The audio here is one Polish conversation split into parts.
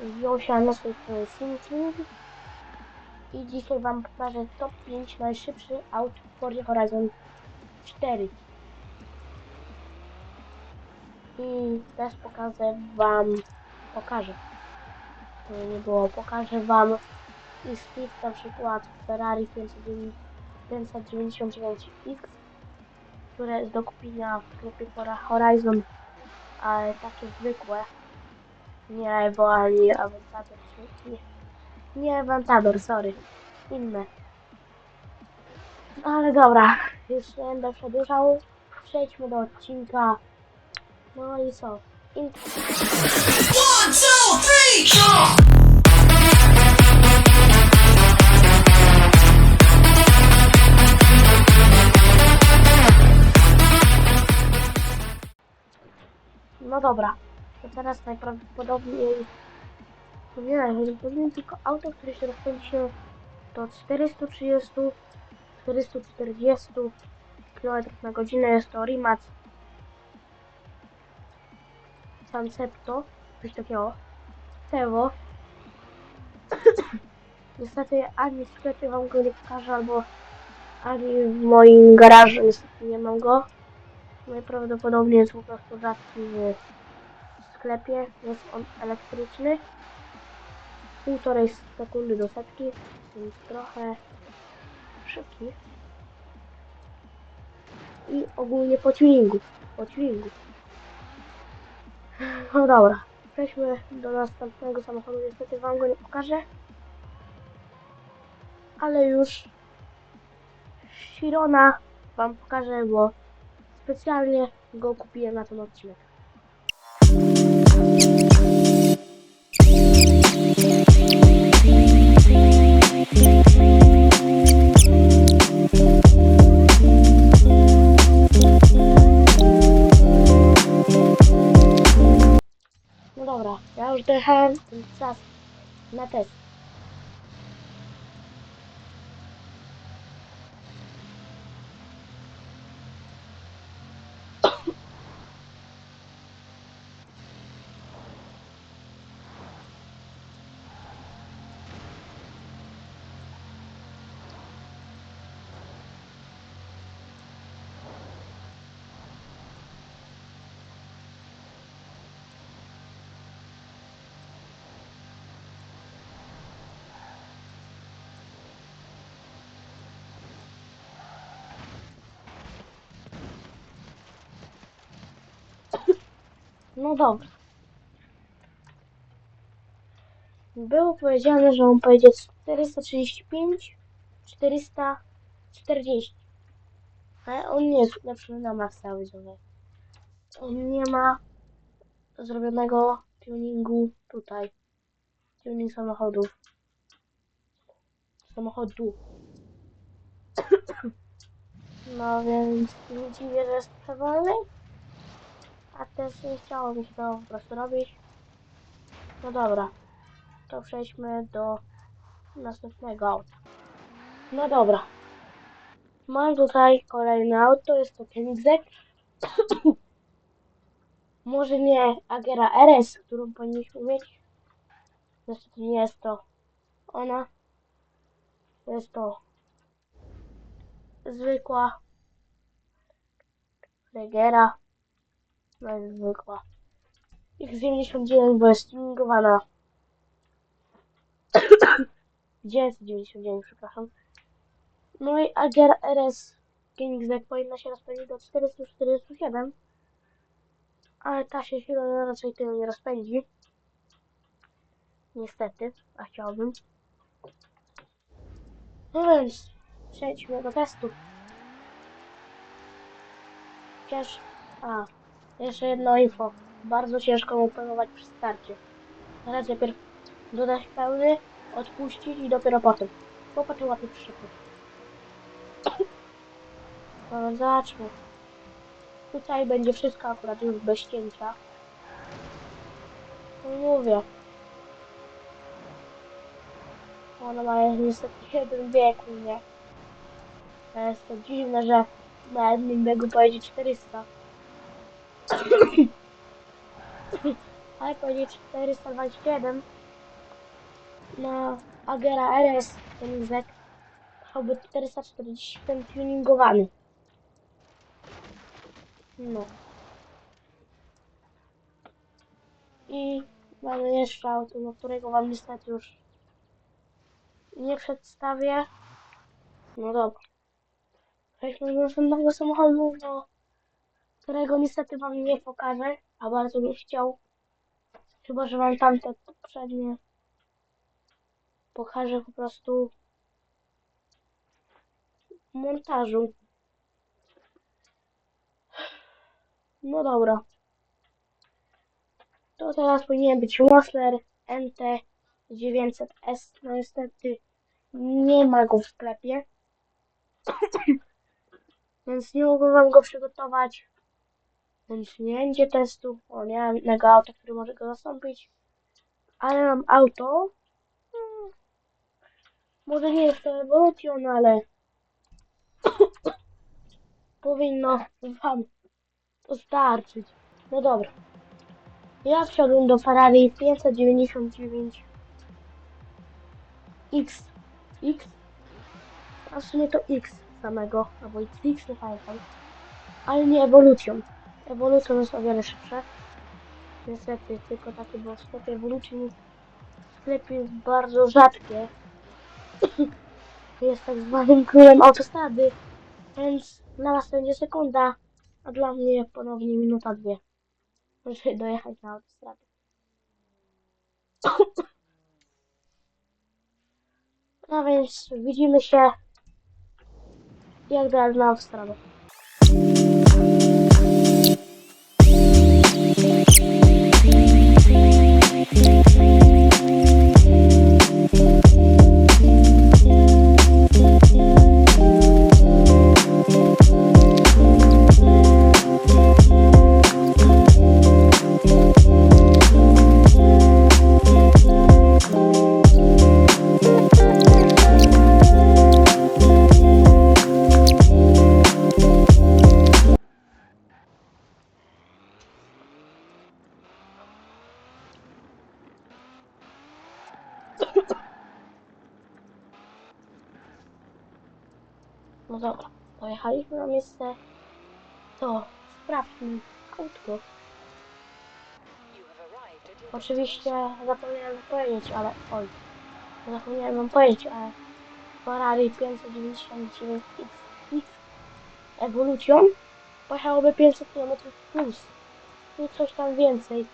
Swojej stronie Thinking i dzisiaj Wam pokażę top 5 najszybszych aut w Forza Horizon 4 i też pokażę Wam pokażę. Nie było, pokażę Wam i Steve na przykład Ferrari 599X które jest do kupienia w sklepie Horizon ale takie zwykłe nie ani Aventador nie, nie Aventador, sorry. Inne. Ale dobra już nie będę przedłużał. Przejdźmy do odcinka. No i co? I One, two, three, jump! No dobra, to teraz najprawdopodobniej no nie najprawdopodobniej tylko auto, które się rozpędzi do 430 440 km na godzinę. Jest to Rimac Sancepto, coś takiego. Tevo Niestety ani w sklepie wam go nie pokażę, albo ani w moim garażu niestety nie mam go. Najprawdopodobniej jest po prostu rzadki w sklepie. Jest on elektryczny. Półtorej sekundy do setki, więc trochę szybki. I ogólnie po tuningu. Po. No dobra, przejdźmy do następnego samochodu. Niestety wam go nie pokażę. Ale już Chirona wam pokażę, bo specjalnie go kupiłem na ten odcinek. Dobra, ja już dojechałem, więc czas na test. No dobra. Było powiedziane, że on pojedzie 435, 440. Ale on nie jest lepszy na maksa widzowie. On nie ma zrobionego tuningu tutaj. Tuning samochodów. Samochodu. No więc nie dziwię, że jest przewolny. A też nie chciało mi się to po prostu robić. No dobra, to przejdźmy do następnego auta. No dobra. Mam tutaj kolejne auto, jest to Koenigsegg. Może nie Agera RS, którą powinniśmy mieć. Niestety nie jest to ona. Jest to zwykła Regera. No jest zwykła. X99, bo jest tuningowana. 999, przepraszam. No i Ager RS Koenigsegg powinna się rozpędzić do 447. Ale ta się chyba raczej tyle nie rozpędzi. Niestety, a chciałbym. No więc, przejdźmy do testu. Chociaż, a, jeszcze jedno info. Bardzo ciężko mu pojmować przy starcie. Teraz najpierw dodać pełny, odpuścić i dopiero potem. Popatrz łapie przyszepy. No zobaczmy. Tutaj będzie wszystko akurat już bez cięcia. No mówię. Ona ma niestety jeden wieku, nie? To jest to dziwne, że na jednym biegu pojedzie 400. Ale pojedzie 421 na Agera RS ten Zek jechałby 445 tuningowany. No. I mamy jeszcze auto, no którego wam niestety już nie przedstawię. No dobra. Przejdźmy do następnego samochodu, no, którego niestety wam nie pokażę, a bardzo bym chciał. Chyba, że wam tamte poprzednie pokażę po prostu w montażu. No dobra. To teraz powinien być Mosler NT900S. No niestety nie ma go w sklepie. Więc nie mogę wam go przygotować. Będzie testu. O, nie mam innego auta, który może go zastąpić. Ale mam auto. Hmm, Może nie jest to Evolution, ale powinno wam to starczyć. No dobra. Ja wsiadłem do Ferrari 599 X. X? A w sumie to X samego, albo XX, nie pamiętam. Ale nie Evolution. Evolution jest o wiele szybsze. Niestety, tylko takie było w sklepie Evolution. W sklepie jest bardzo rzadkie. jest tak zwanym królem autostrady. Więc dla was będzie sekunda, a dla mnie ponownie minuta dwie. Żeby dojechać na autostradę. No więc widzimy się jak dalej na autostradę. No dobra, pojechaliśmy na miejsce. To sprawdźmy autko. Oczywiście zapomniałem powiedzieć, ale oj, zapomniałem wam powiedzieć, ale Ferrari 599 X Evolution pojechałoby 500 km plus i coś tam więcej.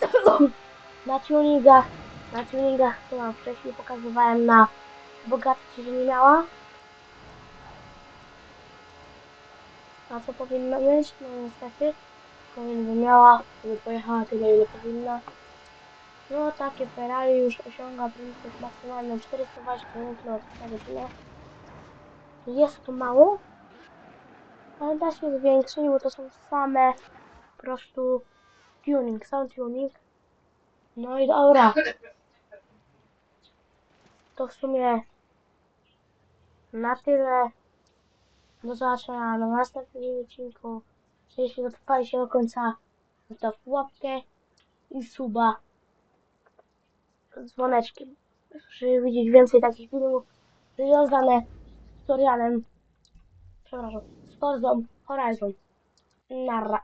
na tuningach, na tuningach, to wam wcześniej pokazywałem na bogatki, że nie miała. A co powinna mieć? No niestety, powinna miała, żeby pojechała tyle ile powinna. No takie Ferrari już osiąga prędkość maksymalną 420 km na godzinę. Jest to mało, ale da się zwiększyć, bo to są same po prostu tuning, sound tuning. No i dobra. To w sumie na tyle. Do zobaczenia na następnym odcinku. Jeśli dotrwaliście do końca, zostaw łapkę i suba z dzwoneczkiem, żeby widzieć więcej takich filmów związanych z tutorialem, przepraszam, z Forzą Horizon. Narra.